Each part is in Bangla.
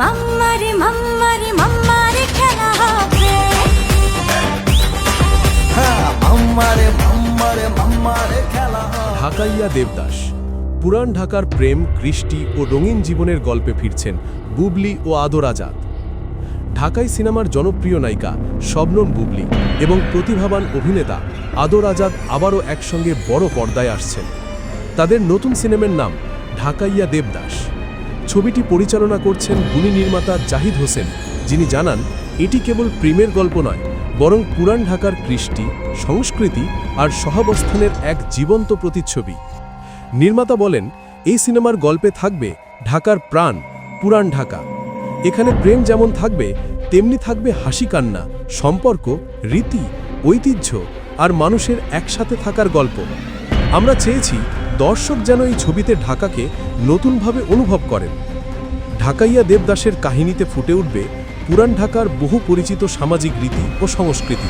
মাম্মারে মাম্মারে মাম্মারে খেলা হবে। হ্যাঁ মাম্মারে মাম্মারে মাম্মারে খেলা ঢাকাইয়া দেবদাস পুরান ঢাকার প্রেম কৃষ্টি ও রঙিন জীবনের গল্পে ফিরছেন বুবলি ও আদর আজাদ। ঢাকাই সিনেমার জনপ্রিয় নায়িকা শবনম বুবলি এবং প্রতিভাবান অভিনেতা আদর আজাদ আবারও একসঙ্গে বড় পর্দায় আসছেন। তাদের নতুন সিনেমার নাম ঢাকাইয়া দেবদাস। ছবিটি পরিচালনা করছেন গুণী নির্মাতা জাহিদ হোসেন, যিনি জানান, এটি কেবল প্রেমের গল্প নয়, বরং পুরান ঢাকার কৃষ্টি, সংস্কৃতি আর সহাবস্থানের এক জীবন্ত প্রতিচ্ছবি। নির্মাতা বলেন, এই সিনেমার গল্পে থাকবে ঢাকার প্রাণ পুরান ঢাকা। এখানে প্রেম যেমন থাকবে, তেমনি থাকবে হাসি কান্না, সম্পর্ক, রীতি, ঐতিহ্য আর মানুষের একসাথে থাকার গল্প। আমরা চেয়েছি দর্শক যেন এই ছবিতে ঢাকাকে নতুনভাবে অনুভব করেন। ঢাকাইয়া দেবদাসের কাহিনীতে ফুটে উঠবে পুরান ঢাকার বহু পরিচিত সামাজিক রীতি ও সংস্কৃতি,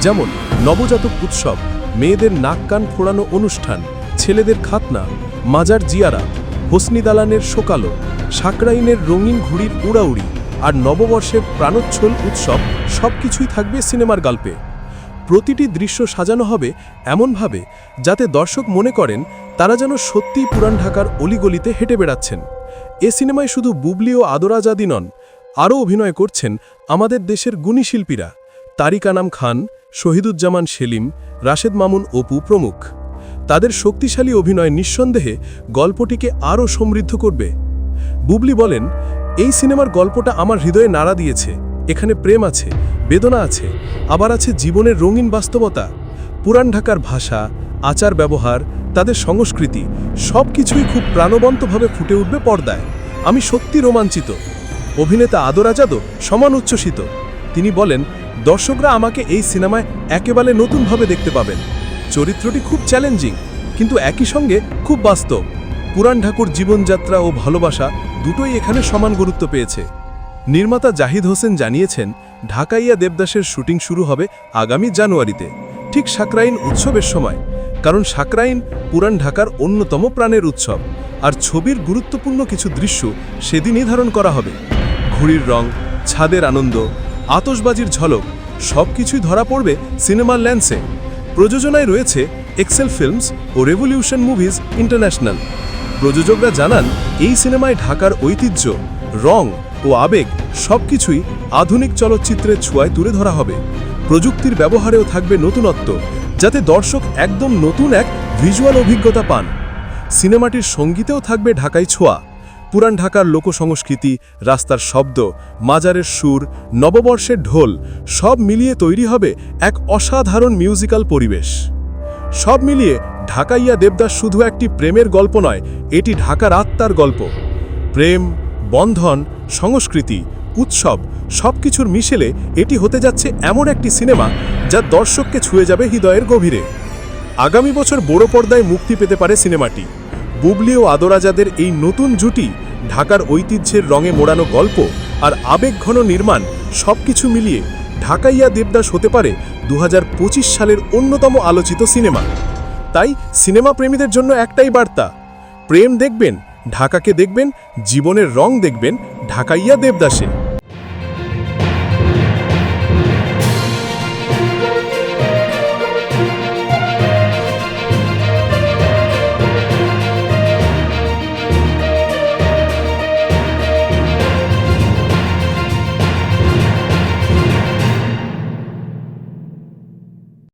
যেমন নবজাতক উৎসব, মেয়েদের নাক কান ফোড়ানো অনুষ্ঠান, ছেলেদের খাতনা, মাজার জিয়ারা, হোসনি দালানের শোকালো, সাকরাইনের রঙিন ঘুড়ির উড়াউড়ি আর নববর্ষের প্রাণোচ্ছল উৎসব সবকিছুই থাকবে সিনেমার গল্পে। প্রতিটি দৃশ্য সাজানো হবে এমনভাবে যাতে দর্শক মনে করেন তারা যেন সত্যিই পুরান ঢাকার অলিগলিতে হেঁটে বেড়াচ্ছেন। এ সিনেমায় শুধু বুবলি ও আদরাজাদি নন, আরও অভিনয় করছেন আমাদের দেশের গুণী শিল্পীরা। তারিক আনাম খান, শহীদুজ্জামান সেলিম, রাশেদ মামুন অপু প্রমুখ। তাদের শক্তিশালী অভিনয় নিঃসন্দেহে গল্পটিকে আরও সমৃদ্ধ করবে। বুবলি বলেন, এই সিনেমার গল্পটা আমার হৃদয়ে নাড়া দিয়েছে। এখানে প্রেম আছে, বেদনা আছে, আবার আছে জীবনের রঙিন বাস্তবতা। পুরান ঢাকার ভাষা আচার ব্যবহার তাদের সংস্কৃতি সব কিছুই খুব প্রাণবন্তভাবে ফুটে উঠবে পর্দায়। আমি সত্যি রোমাঞ্চিত। অভিনেতা আদর আজাদও সমান উচ্ছ্বসিত। তিনি বলেন, দর্শকরা আমাকে এই সিনেমায় একেবারে নতুনভাবে দেখতে পাবেন। চরিত্রটি খুব চ্যালেঞ্জিং, কিন্তু একই সঙ্গে খুব বাস্তব। পুরান ঢাকুর জীবনযাত্রা ও ভালোবাসা দুটোই এখানে সমান গুরুত্ব পেয়েছে। নির্মাতা জাহিদ হোসেন জানিয়েছেন, ঢাকাইয়া দেবদাসের শুটিং শুরু হবে আগামী জানুয়ারিতে, ঠিক সাকরাইন উৎসবের সময়। কারণ সাকরাইন পুরান ঢাকার অন্যতম প্রাণের উৎসব। আর ছবির গুরুত্বপূর্ণ কিছু দৃশ্য সেদিনই ধারণ করা হবে। ঘুড়ির রং, ছাদের আনন্দ আতসবাজির ঝলক, সবকিছুই ধরা পড়বে সিনেমার ল্যান্সে। প্রযোজনায় রয়েছে এক্সেল ফিল্মস ও রেভলিউশন মুভিজ ইন্টারন্যাশনাল। প্রযোজকরা জানান, এই সিনেমায় ঢাকার ঐতিহ্য, রং ও আবেগ সবকিছুই আধুনিক চলচ্চিত্রের ছোঁয়ায় তুলে ধরা হবে। প্রযুক্তির ব্যবহারেও থাকবে নতুনত্ব। যাতে দর্শক একদম নতুন এক ভিজুয়াল অভিজ্ঞতা পান। সিনেমাটির সঙ্গীতেও থাকবে ঢাকাই ছোঁয়া। পুরান ঢাকার লোকসংস্কৃতি, রাস্তার শব্দ, মাজারের সুর, নববর্ষের ঢোল, সব মিলিয়ে তৈরি হবে এক অসাধারণ মিউজিক্যাল পরিবেশ। সব মিলিয়ে ঢাকাইয়া দেবদাস শুধু একটি প্রেমের গল্প নয়, এটি ঢাকার আত্মার গল্প। প্রেম, বন্ধন, সংস্কৃতি, উৎসব সবকিছুর মিশেলে এটি হতে যাচ্ছে এমন একটি সিনেমা যা দর্শককে ছুঁয়ে যাবে হৃদয়ের গভীরে। আগামী বছর বড় পর্দায় মুক্তি পেতে পারে সিনেমাটি। বুবলি ও আদরাজাদের এই নতুন জুটি, ঢাকার ঐতিহ্যের রঙে মোড়ানো গল্প আর আবেগঘন নির্মাণ সবকিছু মিলিয়ে ঢাকাইয়া দেবদাস হতে পারে দু হাজার পঁচিশ সালের অন্যতম আলোচিত সিনেমা। তাই সিনেমা প্রেমীদের জন্য একটাই বার্তা, প্রেম দেখবেন, ঢাকাকে দেখবেন, জীবনের রং দেখবেন, ঢাকাইয়া দেবদাসে।